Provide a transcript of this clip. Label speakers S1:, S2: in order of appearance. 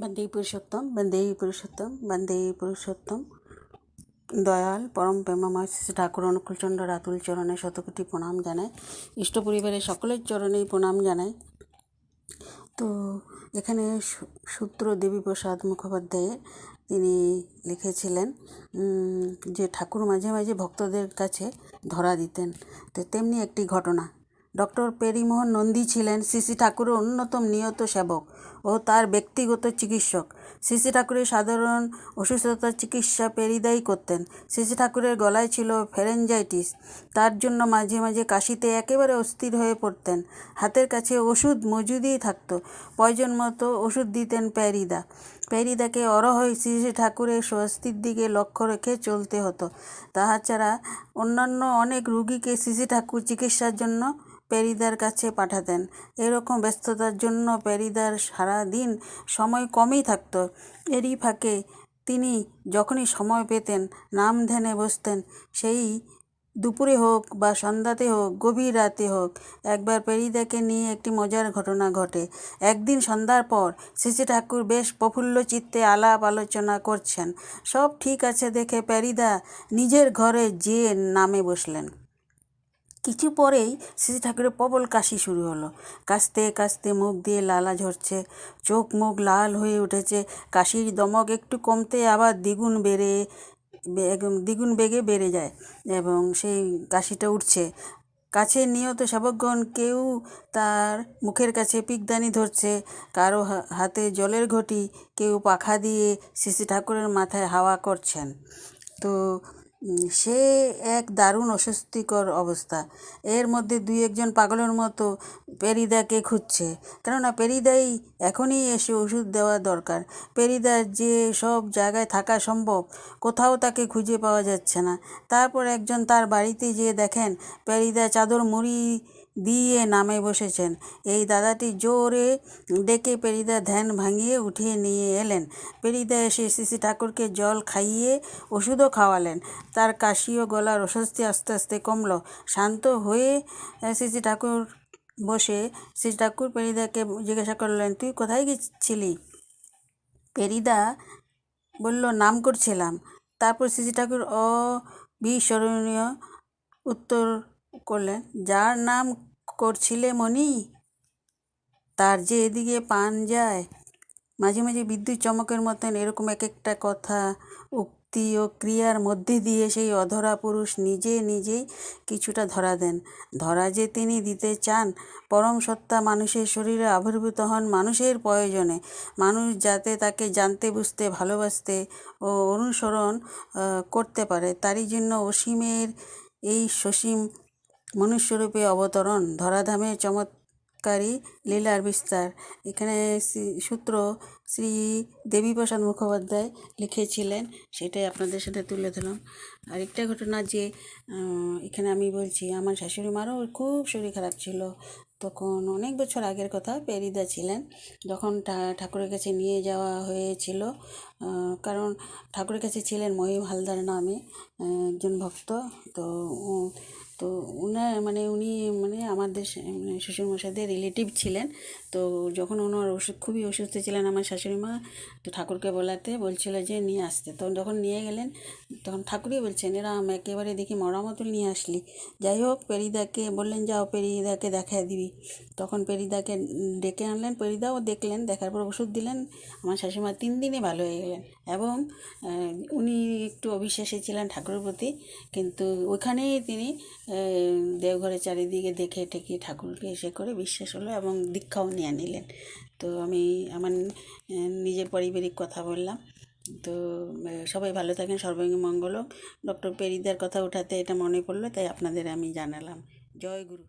S1: বন্দেই পুরুষোত্তম বন্দেই পুরুষোত্তম বন্দেই পুরুষোত্তম। দয়াল পরম প্রেমাময় শ্রী ঠাকুর অনুকূলচন্দ্র রাতুল চরণে শতকোটি প্রণাম জানাই। ইষ্ট পরিবারের সকলের চরণেই প্রণাম জানাই। তো এখানে সূত্র দেবীপ্রসাদ মুখোপাধ্যায়ের তিনি লিখেছিলেন যে ঠাকুর মাঝে মাঝে ভক্তদের কাছে ধরা দিতেন। তো তেমনি একটি ঘটনা। ডক্টর পেরিমোহন নন্দী ছিলেন শ্রী ঠাকুরের অন্যতম নিয়ত সেবক ও তার ব্যক্তিগত চিকিৎসক। শ্রী ঠাকুরের সাধারণ অসুস্থতার চিকিৎসা পেরিদাই করতেন। শ্রী ঠাকুরের গলায় ছিল ফেরেঞ্জাইটিস তার জন্য মাঝে মাঝে কাশিতে একেবারে অস্থির হয়ে পড়তেন। হাতের কাছে ওষুধ মজুদই থাকতো। প্রয়োজন মতো ওষুধ দিতেন প্যারিদা প্যারিদাকে অরহই শ্রী ঠাকুরের স্বস্তির দিকে লক্ষ্য রেখে চলতে হতো। তাহা ছাড়া অন্যান্য অনেক রুগীকে শ্রী ঠাকুর চিকিৎসার জন্য প্যারিদার কাছে পাঠাতেন। এরকম ব্যস্ততার জন্য প্যারিদার সারা দিন সময় কমই থাকত। এরই ফাঁকে তিনি যখনই সময় পেতেন, নাম ধ্যানে বসতেন, সেই দুপুরে হোক বা সন্ধ্যাতে হোক, গভীর রাতে হোক, একবার পেরিদাকে নিয়ে একটি মজার ঘটনা ঘটে। একদিন সন্ধ্যার পর শ্রী ঠাকুর বেশ প্রফুল্ল চিত্তে আলাপ আলোচনা করছেন। সব ঠিক আছে দেখে প্যারিদা নিজের ঘরে যেয়ে নামে বসলেন। কিছু পরেই শ্রী ঠাকুরের প্রবল কাশি শুরু হলো। কাশতে কাশতে মুখ দিয়ে লালা ঝরছে, চোখ মুখ লাল হয়ে উঠেছে, কাশির দমক একটু কমতে আবার দ্বিগুণ বেড়ে দ্বিগুণ বেগে বেড়ে যায় এবং সেই কাশিটা উঠছে। কাছে নিয়ত সেবকগণ কেউ তার মুখের কাছে পিকদানি ধরছে, কারও হাতে জলের ঘটি, কেউ পাখা দিয়ে শ্রী ঠাকুরের মাথায় হাওয়া করছেন। তো সে এক দারুণ অস্বস্তিকর অবস্থা। এর মধ্যে দুই একজন পাগলের মতো পেরিদাকে খুঁজছে। কেননা পেরিদাই এখনই এসে ওষুধ দেওয়া দরকার। পেরিদার যে সব জায়গায় থাকা সম্ভব, কোথাও তাকে খুঁজে পাওয়া যাচ্ছে না। তারপর একজন তার বাড়িতে যেয়ে দেখেন, পেরিদা চাদর মুড়ি দিয়ে নামে বসেছেন। এই দাদাটি জোরে ডেকে পেরিদা ধ্যান ভাঙিয়ে উঠিয়ে নিয়ে এলেন। পেরিদা এসে শ্রী ঠাকুরকে জল খাইয়ে ওষুধও খাওয়ালেন। তার কাশি ও গলার অস্বস্তি আস্তে আস্তে কমল। শান্ত হয়ে শ্রী ঠাকুর বসে শ্রী ঠাকুর পেরিদাকে জিজ্ঞাসা করলেন, তুই কোথায় গেছিলি? পেরিদা বলল, নাম করছিলাম। তারপর শ্রী ঠাকুর অবিস্মরণীয় উত্তর করলেন। যার নাম করছিলে মনি তার যে এদিকে পান যায়, মাঝে মাঝে বিদ্যুৎ চমকের মতন এরকম এক একটা কথা, উক্তি ও ক্রিয়ার মধ্যে দিয়ে সেই অধরা পুরুষ নিজে নিজেই কিছুটা ধরা দেন। ধরা যে তিনি দিতে চান, পরম সত্তা মানুষের শরীরে আবির্ভূত হন মানুষের প্রয়োজনে। মানুষ যাতে তাকে জানতে, বুঝতে, ভালোবাসতে ও অনুসরণ করতে পারে, তারই জন্য অসীমের এই সসীম মনুষ্যরূপে অবতরণ ধরাধামের চমৎকারী লীলার বিস্তার। এখানে সূত্র শ্রী দেবীপ্রসাদ মুখোপাধ্যায় লিখেছিলেন, সেটাই আপনাদের সাথে তুলে ধরলাম। আরেকটা ঘটনা যে এখানে আমি বলছি, আমার শাশুড়ি মারও খুব শরীর খারাপ ছিল। তখন অনেক বছর আগের কথা পেরিদা ছিলেন। যখন ঠাকুরের কাছে নিয়ে যাওয়া হয়েছিল। কারণ ঠাকুরের কাছে ছিলেন মহিম হালদার নামে একজন ভক্ত। তো তো উনার মানে উনি মানে আমাদের মানে শ্বশুরমশাইদের রিলেটিভ ছিলেন। তো যখন ওনার ওষুধ, খুবই অসুস্থ ছিলেন আমার শাশুড়ি মা, তো ঠাকুরকে বলাতে বলছিল যে নিয়ে আসতে। তখন যখন নিয়ে গেলেন, তখন ঠাকুরই বলছেন, এরা আমি একেবারে দেখি মরা মতন নিয়ে আসলি। যাই হোক পেরিদাকে বললেন, যাও পেরিদাকে দেখায় দিবি। তখন পেরিদাকে ডেকে আনলেন পেরিদাও দেখলেন, দেখার পর ওষুধ দিলেন। আমার শাশুড়ি মা তিন দিনে ভালো হয়ে গেলেন এবং উনি একটু অবিশ্বাসী ছিলেন ঠাকুরের প্রতি, কিন্তু ওখানেই তিনি দেওঘরের চারিদিকে দেখে টেকে ঠাকুরকে এসে করে বিশ্বাস হলো এবং দীক্ষাও নিয়ে নিলেন। তো আমি আমার নিজের পারিবারিক কথা বললাম। তো সবাই ভালো থাকেন, সর্বাঙ্গী মঙ্গল ডক্টর পেরিদার কথা উঠাতে এটা মনে পড়ল, তাই আপনাদের আমি জানালাম। জয় গুরু।